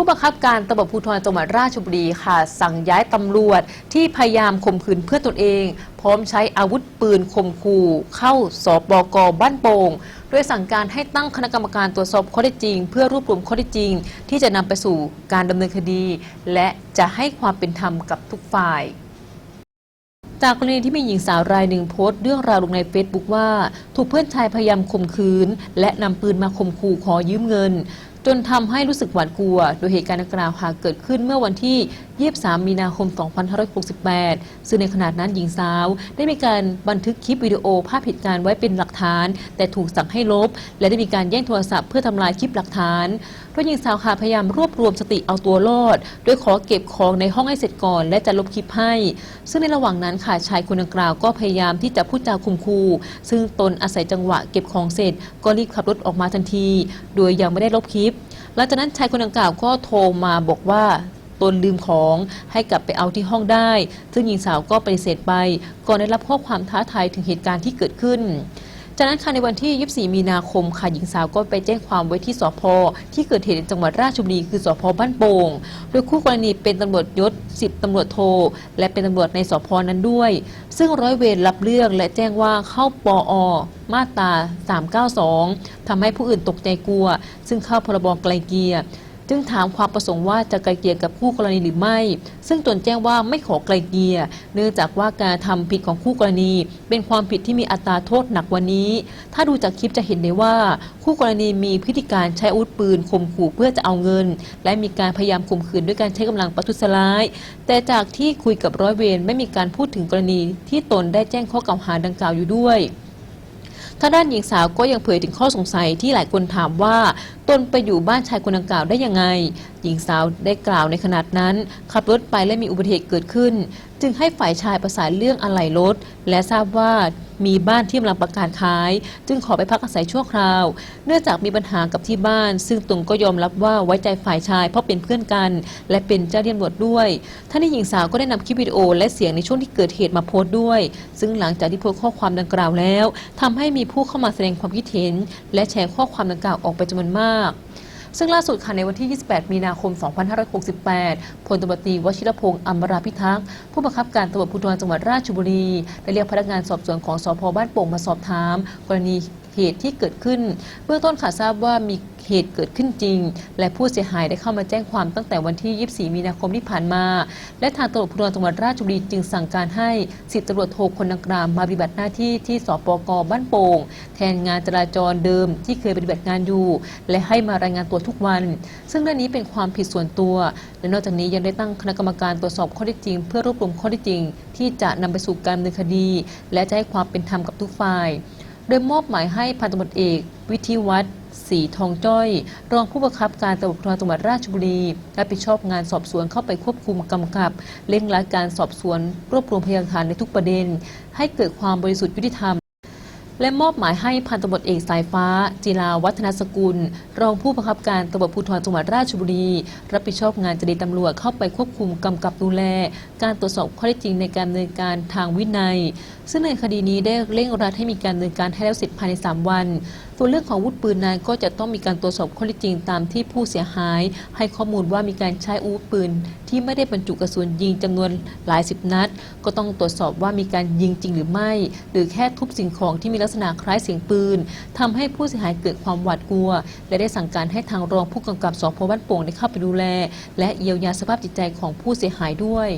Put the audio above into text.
ผู้บังคับการตำรวจภูธรจังหวัดราชบุรีค่ะ สั่งย้ายตำรวจที่พยายามข่มขืนเพื่อตนเอง พร้อมใช้อาวุธปืนข่มขู่เข้าสอบปกบ้านโป่งโดยสั่งการให้ตั้งคณะกรรมการตรวจสอบข้อเท็จจริง เพื่อรวบรวมข้อเท็จจริง ที่จะนำไปสู่การดำเนินคดี และจะให้ความเป็นธรรมกับทุกฝ่ายจากกรณีที่มีหญิงสาวรายหนึ่งโพสต์เรื่องราวลงในเฟซบุ๊กว่า ถูกเพื่อนชายพยายามข่มขืน และนำปืนมาข่มขู่ขอยืมเงินจนทำให้รู้สึกหวาดกลัว โดยเหตุการณ์ดังกล่าวหากเกิดขึ้นเมื่อวันที่ 23 มีนาคม 2568 ซึ่งในขณะนั้นหญิงสาว ได้มีการบันทึกคลิปวิดีโอภาพเหตุการณ์ไว้เป็นหลักฐาน แต่ถูกสั่งให้ลบ และได้มีการแย่งโทรศัพท์เพื่อทำลายคลิปหลักฐานโดยหญิงสาวค่ะพยายามรวบรวมสติเอาตัวรอด โดยขอเก็บของในห้องให้เสร็จก่อน และจะลบคลิปให้ ซึ่งในระหว่างนั้นค่ะชายคนดังกล่าวก็พยายามที่จะพูดจาคุมคูซึ่งตนอาศัยจังหวะเก็บของเสร็จ ก็รีบขับรถออกมาทันที โดยยังไม่ได้ลบคลิป หลังจากนั้นชายคนดังกล่าวก็โทรมาบอกว่าตนลืมของให้กลับไปเอาที่ห้องได้ ซึ่งหญิงสาวก็ปฏิเสธไป ก่อนได้รับข้อความท้าทายถึงเหตุการณ์ที่เกิดขึ้น จากนั้นค่ะในวันที่ 24 มีนาคมค่ะหญิงสาวก็ไปแจ้งความไว้ที่สพที่เกิดเหตุในจังหวัดราชบุรีคือสพบ้านโป่งโดยคู่กรณีเป็นตำรวจยศ 10ตำรวจโท และเป็นตำรวจในสพนั้นด้วย ซึ่งร้อยเวรรับเรื่องและแจ้งว่าเข้าปอมาตรา392ทำให้ผู้อื่นตกใจกลัว ซึ่งเข้าพรบไกลเกลีย จึงถามความประสงค์ว่าจะไกลเกลี่ยกับคู่กรณีหรือไม่ ซึ่งตนแจ้งว่าไม่ขอไกลเกลี่ยเนื่องจากว่าการทำผิดของคู่กรณี เป็นความผิดที่มีอัตราโทษหนักกวันนี้ ถ้าดูจากคลิปจะเห็นได้ว่า คู่กรณีมีพฤติการใช้อาวุธปืนข่มขู่เพื่อจะเอาเงิน และมีการพยายามข่มขืนด้วยการใช้กำลังประทุษร้าย แต่จากที่คุยกับร้อยเวรไม่มีการพูดถึงกรณีที่ตนได้แจ้งข้อกล่าวหาดังกล่าวอยู่ด้วยทางด้านหญิงสาวก็ยังเผยถึงข้อสงสัยที่หลายคนถามว่า ตนไปอยู่บ้านชายคนดังกล่าวได้ยังไง หญิงสาวได้กล่าวในขนาดนั้น ขับรถไปและมีอุบัติเหตุเกิดขึ้น จึงให้ฝ่ายชายประสานเรื่องอะไหล่รถ และทราบว่ามีบ้านที่กำลังประกาศขาย จึงขอไปพักอาศัยชั่วคราว เนื่องจากมีปัญหากับที่บ้าน ซึ่งตนก็ยอมรับว่าไว้ใจฝ่ายชายเพราะเป็นเพื่อนกัน และเป็นเจ้าหน้าที่ตำรวจด้วยท่านี่หญิงสาวก็ได้นำคลิปวิดีโอ และเสียงในช่วงที่เกิดเหตุมาโพสต์ด้วย ซึ่งหลังจากที่โพสต์ข้อความดังกล่าวแล้วทำให้มีผู้เข้ามาแสดงความคิดเห็น และแชร์ข้อความดังกล่าวออกไปจำนวนมากซึ่งล่าสุดค่ะในวันที่ 28 มีนาคม 2568 พลตำรวจตรีวชิรพงษ์อัมราพิทักษ์ ผู้บังคับการตำรวจภูธรจังหวัดราชบุรี ได้เรียกพนักงานสอบสวนของสพบ้านโป่งมาสอบถาม กรณีเหตุที่เกิดขึ้น เบื้องต้นค่ะทราบว่ามี เหตุเกิดขึ้นจริง และผู้เสียหายได้เข้ามาแจ้งความตั้งแต่วันที่ 24 มีนาคมที่ผ่านมา และทางตำรวจภูธรจังหวัดราชบุรีจึงสั่งการให้สิบตำรวจโทคนดังกล่าวมาปฏิบัติหน้าที่ที่สปกบ้านโป่งแทนงานจราจรเดิมที่เคยปฏิบัติงานอยู่ และให้มารายงานตัวทุกวัน ซึ่งเรื่องนี้เป็นความผิดส่วนตัว และนอกจากนี้ยังได้ตั้งคณะกรรมการตรวจสอบข้อเท็จจริง เพื่อรวบรวมข้อเท็จจริง ที่จะนำไปสู่การดำเนินคดี และจะให้ความเป็นธรรมกับทุกฝ่าย โดยมอบหมายให้พันตำรวจเอก วิทิวัฒน์ศรีทองจ้อย รองผู้บังคับการตำรวจภูธรจังหวัดราชบุรีรับผิดชอบงานสอบสวนเข้าไปควบคุมกำกับ เร่งรัดการสอบสวน รวบรวมพยานหลักฐานในทุกประเด็น ให้เกิดความบริสุทธิ์ยุติธรรม และมอบหมายให้พันตำรวจเอกสายฟ้าจิราวัฒนสกุล รองผู้บังคับการตำรวจภูธรจังหวัดราชบุรี รับผิดชอบงานจดีตำรวจเข้าไปควบคุมกำกับดูแล การตรวจสอบข้อเท็จจริงในการดำเนินการทางวินัย ซึ่งในคดีนี้ได้เร่งรัดให้มีการดำเนินการให้แล้วเสร็จภายใน 3 วัน ส่วนเรื่องของวุธปืนนั้นก็จะต้องมีการตรวจสอบข้อเท็จจริงตามที่ผู้เสียหาย ให้ข้อมูลว่ามีการใช้อาวุธปืน ที่ไม่ได้บรรจุกระสุนยิงจำนวนหลายสิบนัด ก็ต้องตรวจสอบว่ามีการยิงจริงหรือไม่ หรือแค่ทุบสิ่งของที่มีลักษณะคล้ายเสียงปืนทำให้ผู้เสียหายเกิดความหวาดกลัว และได้สั่งการให้ทางรองผู้กำกับสพบ้านโป่งได้เข้าไปดูแล และเยียวยาสภาพจิตใจของผู้เสียหายด้วย